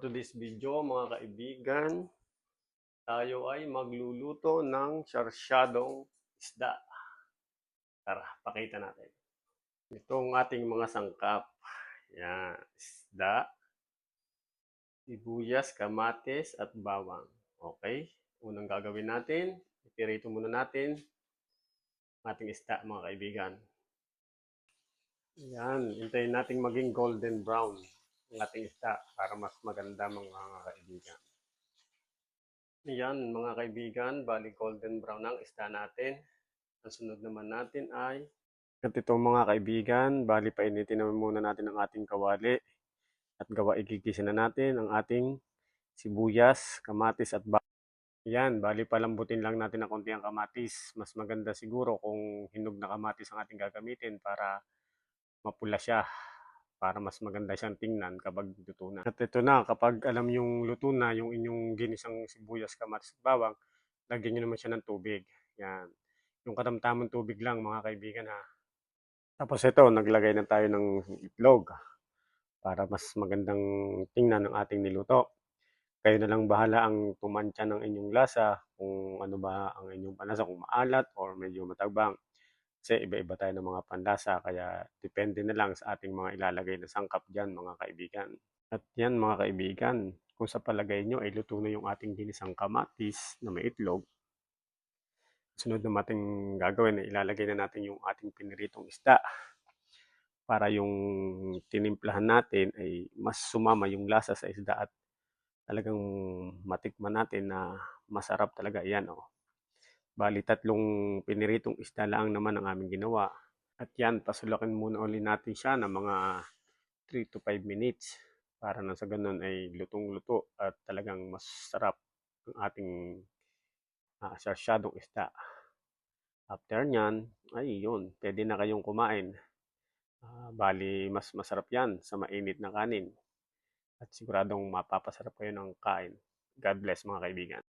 today's video mga kaibigan, tayo ay magluluto ng sarsyadong isda. Tara, pakita natin. Itong ating mga sangkap. Yan, isda, sibuyas, kamatis, at bawang. Okay? Unang gagawin natin, ipirito muna natin ating isda mga kaibigan. Yan, hintayin natin maging golden brown ang ating isda para mas maganda mga kaibigan. Yan mga kaibigan, bali golden brown ang isda natin. Ang sunod naman natin ay at ito mga kaibigan, bali painitin naman muna natin ang ating kawali at gawa igigisa na natin ang ating sibuyas, kamatis at bawang. Yan, bali palambutin lang natin ng konti ang kamatis. Mas maganda siguro kung hinog na kamatis ang ating gagamitin para mapula siya para mas maganda siyang tingnan kapag luto na. At ito na, kapag alam yung luto na, yung inyong ginisang sibuyas, kamatis at bawang, lagyan nyo naman siya ng tubig. Yan. Yung katamtamang tubig lang, mga kaibigan ha. Tapos ito, naglagay na tayo ng itlog para mas magandang tingnan ng ating niluto. Kayo na lang bahala ang tumansya ng inyong lasa, kung ano ba ang inyong panlasa, kung maalat or medyo matabang. Kasi iba-iba tayo ng mga panlasa, kaya depende na lang sa ating mga ilalagay na sangkap dyan, mga kaibigan. At yan, mga kaibigan, kung sa palagay nyo ay luto na yung ating ginisang kamatis na may itlog, sunod na ating gagawin ay ilalagay na natin yung ating piniritong isda para yung tinimplahan natin ay mas sumama yung lasa sa isda at talagang matikman natin na masarap talaga yan. Oh. Bali, tatlong piniritong isda lang naman ang aming ginawa. At yan, pasulakin muna ulit natin siya ng mga 3 to 5 minutes para na sa ganun ay lutong-luto at talagang mas sarap ang ating uh, sarsyadong isda. After nyan, ay yun, pwede na kayong kumain. Ah, bali, mas masarap yan sa mainit na kanin. At siguradong mapapasarap kayo ng kain. God bless mga kaibigan.